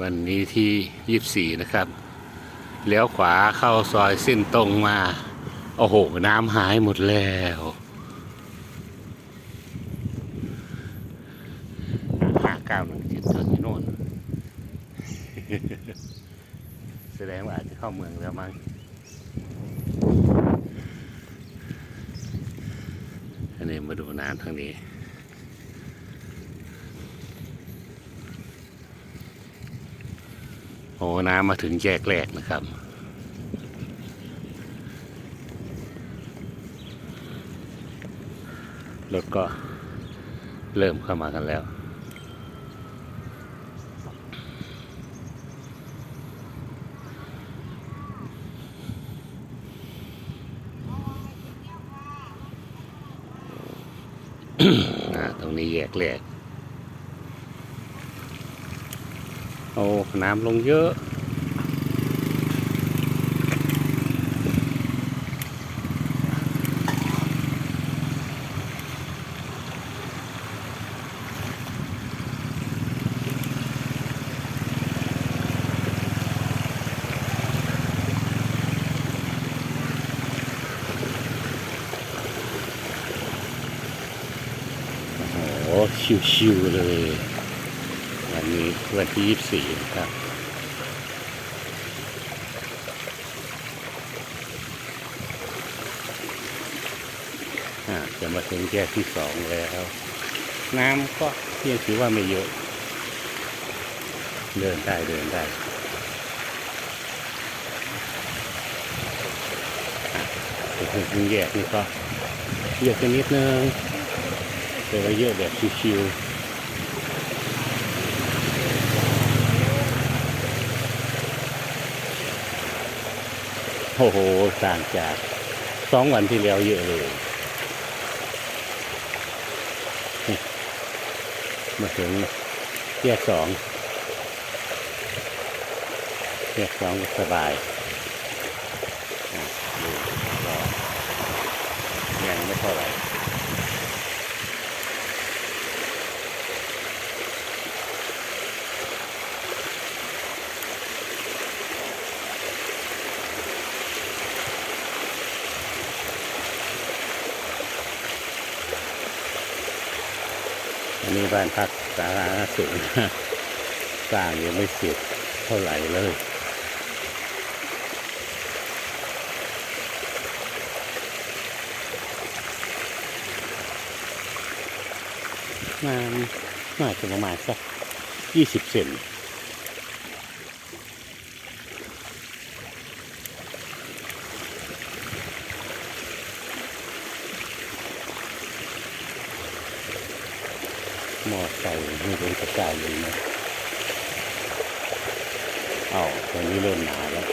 วันนี้ที่ยี่สี่นะครับ เลี้ยวขวาเข้าซอยเส้นตรงมา โอ้โห น้ำหายหมดแล้วห้าเก้าหนึ่งเจ็ดตัวที่โน่น แสดงว่าอาจจะเข้าเมืองแล้วมั้งอันนี้มาดูน้ำทางนี้ โอ้น้ำมาถึงแยกแรกนะครับรถก็เริ่มเข้ามากันแล้ว ตรงนี้แยกแรก โอ้น้ำลงเยอะ โอ้โหชิวๆเลยวั นี้วันที่ยี่สี่นะครับ จะมาถึงแยกที่สองแล้ว น้ำก็ยังถือว่าไม่เยอะ เดินได้เดินได้ถึงแยกนี่ก็เยอะกันนิดนึงแต่ว่าเยอะแบบชิวๆ โอ้โหต่างจากสองวันที่แล้วเยอะเลยมาถึงแยกสองแยกสองสบายอะดูก็ยังไม่เท่าไหร่ อันนี้บ้านพักสาธารณสุขสร้างยังไม่เสร็จเท่าไหร่เลยน้ำน่าจะประมาณสักยี่สิบเซน หมอไซค์ไม่เป็นกระจายเลยนะเอาตอนนี้เริ่มหนาแล้ว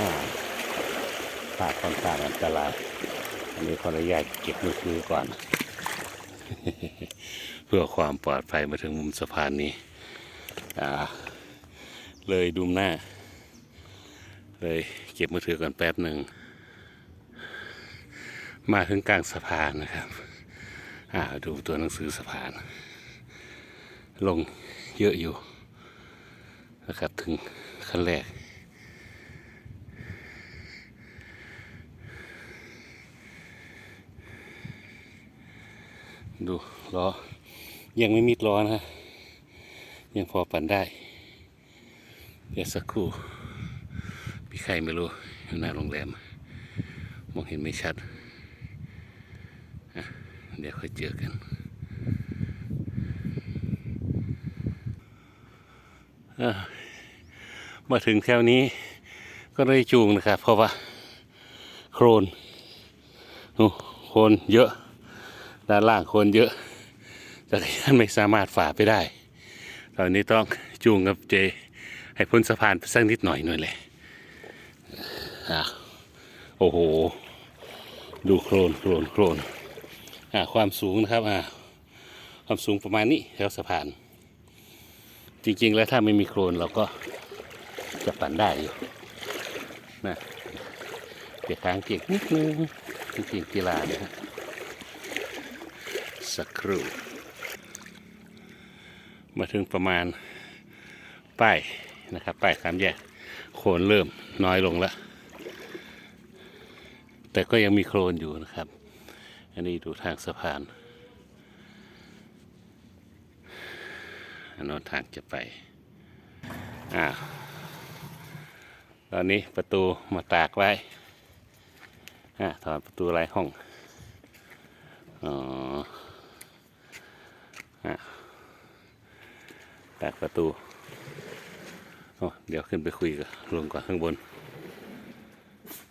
อ่าผ่าค่อนข้างอันตรายอันนี้ขออนุญาตเก็บมือถือก่อน เพื่อความปลอดภัยมาถึงมุมสะพานนี้อ่าเลยดุมหน้า เลยเก็บมือถือก่อนแป๊บหนึ่ง มาถึงกลางสะพานนะครับ อ่าดูตัวหนังสือสะพาน ลงเยอะอยู่นะครับถึงขั้นแรก ดูล้อ ยังไม่มิดล้อนะยังพอปั่นได้ เดี๋ยวสักครู่มีใครไม่รู้ อยู่หน้าโรงแรม มองเห็นไม่ชัด ดี๋ยวค่อยเจอกัน มาถึงแถวนี้ก็เลยจูงนะครับ เพราะว่า โครนโครนเยอะ ด้านล่างคนเยอะจักรยานไม่สามารถฝ่าไปได้ ตอนนี้ต้องจูงกับเจ ให้พ้นสะพานไปสักนิดหน่อยหน่อยแหละอะโอ้โห ดูโครนโครนโครน ความสูงนะครับอะความสูงประมาณนี้แถวสะพาน จริงๆแล้วถ้าไม่มีโครนเราก็จะปั่นได้อยู่นะเดี๋ยวทางเกียกนิดนึงจริงๆกีฬาเนี่ยฮะสักครู่ มาถึงประมาณป้ายนะครับป้ายสามแยกโคลนเริ่มน้อยลงแล้ว แต่ก็ยังมีโคลนอยู่นะครับ อันนี้ดูทางสะพานอันโน้นทางจะไปอ่าตอนนี้ประตูมาตากไว้อ่าถอดประตูไร้ห้องอ๋ออ่าตากประตูเดี๋ยวขึ้นไปคุยกับลุงก่อนข้างบน